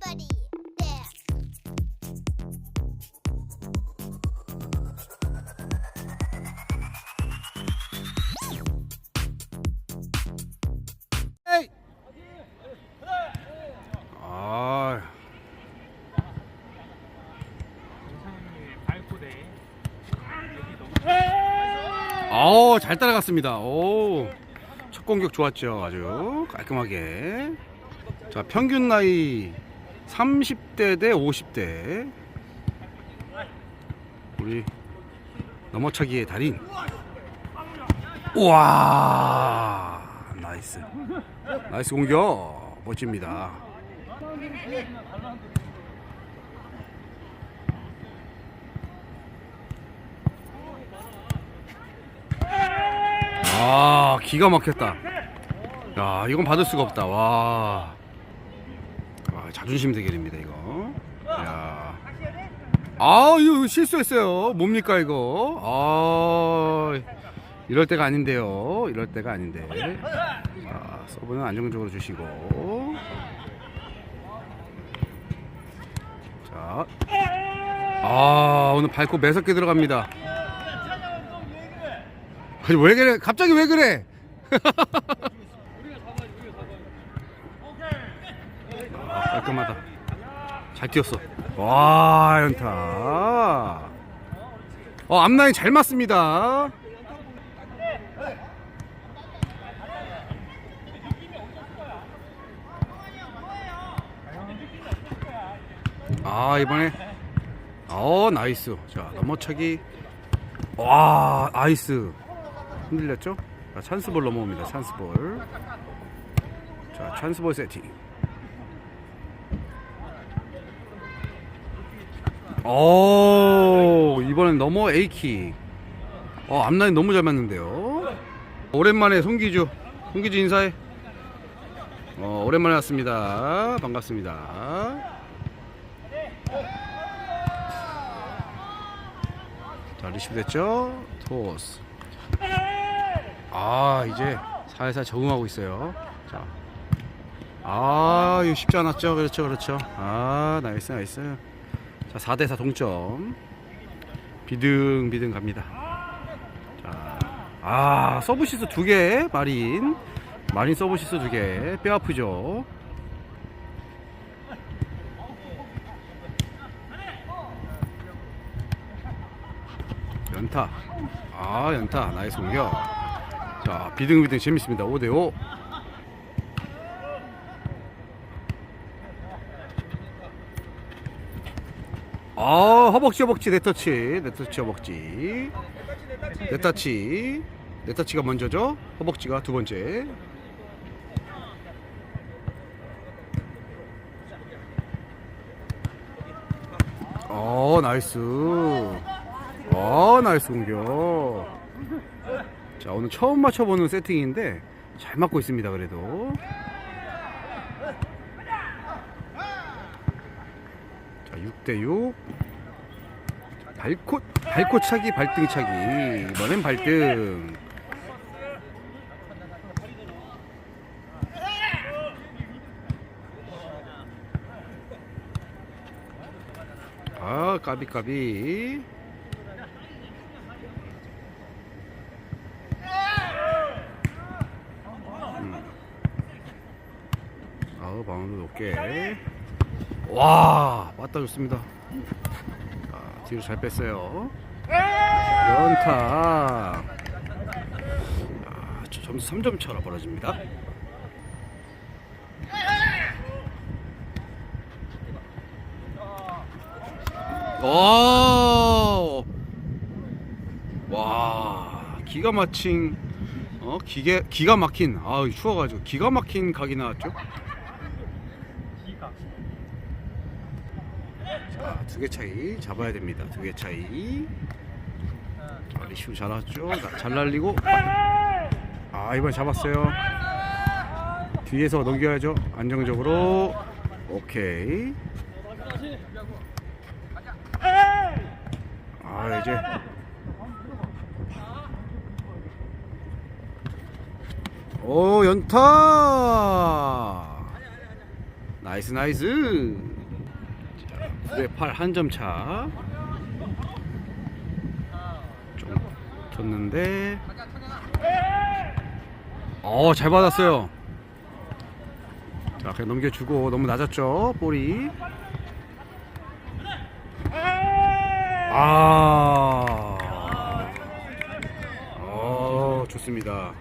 Everybody. 에이! 아, 잘 따라갔습니다. 오, 첫 공격 좋았죠. 아주 깔끔하게. 자 평균 나이 30대 대 50대. 우리 넘어차기의 달인. 우와, 나이스. 나이스 공격. 멋집니다. 아, 기가 막혔다. 야, 이건 받을 수가 없다. 와. 아, 자존심 대결입니다, 이거. 야. 아, 이거 실수했어요. 뭡니까, 이거? 아, 이럴 때가 아닌데요. 이럴 때가 아닌데. 자, 서브는 안정적으로 주시고. 자. 아, 오늘 밟고 매섭게 들어갑니다. 아니, 왜 그래? 갑자기 왜 그래? 아, 깔끔하다. 잘 뛰었어. 와, 연타. 어, 앞라인 잘 맞습니다. 아, 이번에. 어, 나이스. 자, 넘어차기. 와, 나이스. 흔들렸죠? 자, 찬스볼 넘어옵니다. 찬스볼. 자, 찬스볼 세팅. 오, 이번엔 넘어 A킥. 어, 앞라인 너무 잘 맞는데요. 오랜만에 송기주. 송기주 인사해. 어, 오랜만에 왔습니다. 반갑습니다. 자, 리시브 됐죠? 토스. 아 이제 살살 적응하고 있어요 자. 아 이거 쉽지 않았죠 그렇죠 그렇죠 아 나이스 나이스 자 4대4 동점. 비등비등 갑니다. 자, 아 서브시스 두 개 마린. 마린 서브시스 두 개 뼈 아프죠? 연타. 아 연타. 나이스 공격. 자 비등비등 재밌습니다. 5대5 아 허벅지 허벅지 네터치. 네터치 허벅지. 네터치. 네터치가 먼저죠? 허벅지가 두 번째. 어 나이스. 어 나이스 공격. 자 오늘 처음 맞춰보는 세팅인데 잘 맞고 있습니다 그래도 6대6 발코 발코 차기 발등 차기. 이번엔 발등. 아 까비 까비. 아우 바운드 높게 와 맞다 좋습니다. 아, 뒤로 잘 뺐어요. 연타. 아, 저 점수 3점 차로 벌어집니다. 와, 와 기가 막힌 어 기계 기가 막힌 아 추워가지고 기가 막힌 각이 나왔죠. 두 개 차이 잡아야 됩니다. 두 개 차이. 자, 리슈 잘 왔죠. 나- 잘 날리고. 아, 이번 잡았어요. 뒤에서 넘겨야죠. 안정적으로. 오케이. 아, 이제. 오, 연타! 나이스, 나이스! 9대8 한 점 차. 좀 졌는데. 어, 잘 받았어요. 자, 그냥 넘겨주고 너무 낮았죠, 볼이. 아. 어, 좋습니다.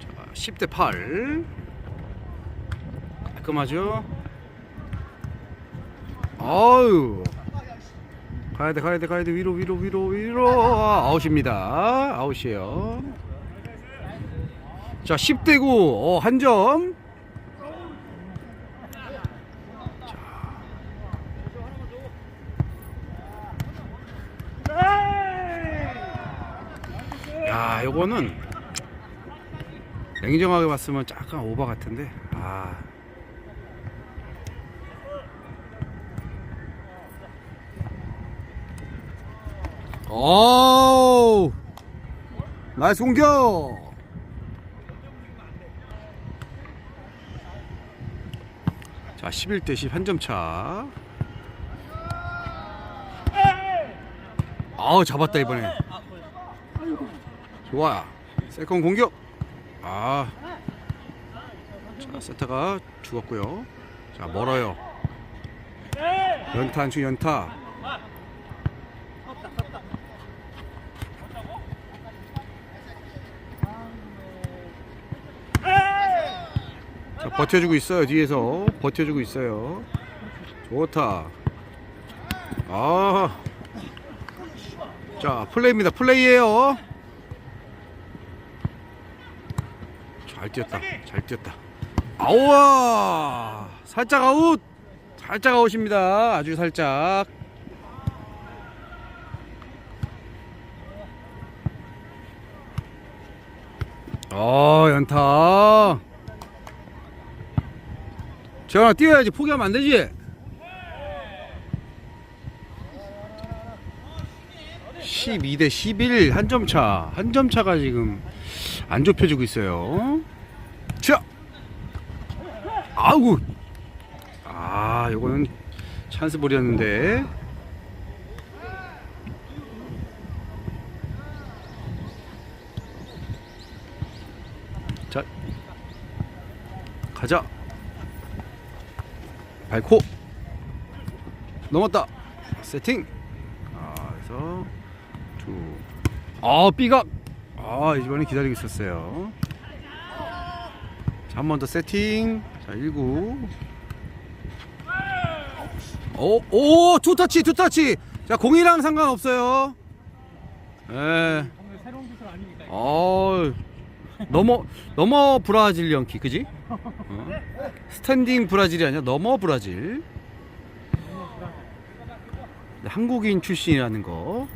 자, 10대 8. 깔끔하죠? 아유. 가야 돼, 가야 돼, 가야 돼. 위로, 위로, 위로, 위로. 아, 아웃입니다. 아웃이에요. 자, 10대 9. 어, 한 점. 야, 요거는 냉정하게 봤으면 약간 오버 같은데. 아. 오! 나이스 공격! 자, 11대 10 한 점 차. 아우, 잡았다 이번에. 좋아. 세컨 공격. 아. 자, 세타가 죽었고요. 자, 멀어요. 연타 안치 연타. 자, 버텨주고 있어요. 뒤에서 버텨주고 있어요. 좋다. 아. 자, 플레이입니다. 플레이예요. 잘 뛰었다. 잘 뛰었다. 아우와! 살짝 아웃. 살짝 아웃입니다. 아주 살짝. 어, 연타. 재현아 뛰어야지. 포기하면 안 되지. 12대 11한점 차. 한 점 차가 지금 안 좁혀지고 있어요. 자. 아우. 아, 요거는 찬스 볼이었는데. 자. 가자. 밟고 넘었다. 세팅. 아, 그래서 두. 아, 삐각. 아, 이번에 기다리고 있었어요. 자, 한 번 더 세팅. 자, 1구. 오, 오, 투 터치, 투 터치. 자, 공이랑 상관없어요. 예. 새로운 기술 아닙니까? 어, 넘어 넘어 브라질 연키, 그지? 어? 스탠딩 브라질이 아니라 넘어 브라질. 한국인 출신이라는 거.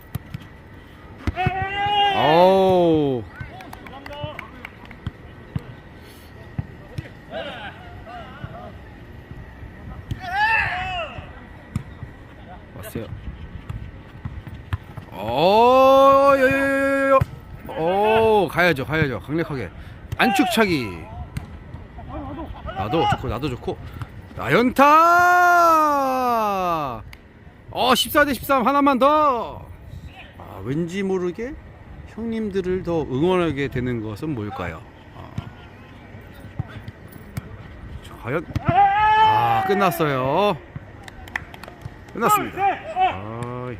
어우. 왔어요. 어, 여여여여. 오, 가야죠, 가야죠. 강력하게. 안축차기. 나도 좋고, 나도 좋고. 나연타. 어, 14대 13 하나만 더. 아, 왠지 모르게 형님들을 더 응원하게 되는 것은 뭘까요? 아. 자, 과연 아, 끝났어요. 끝났습니다. 아이.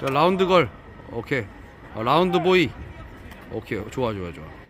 자, 라운드 걸. 오케이. 아, 라운드 보이. 오케이. 좋아, 좋아, 좋아.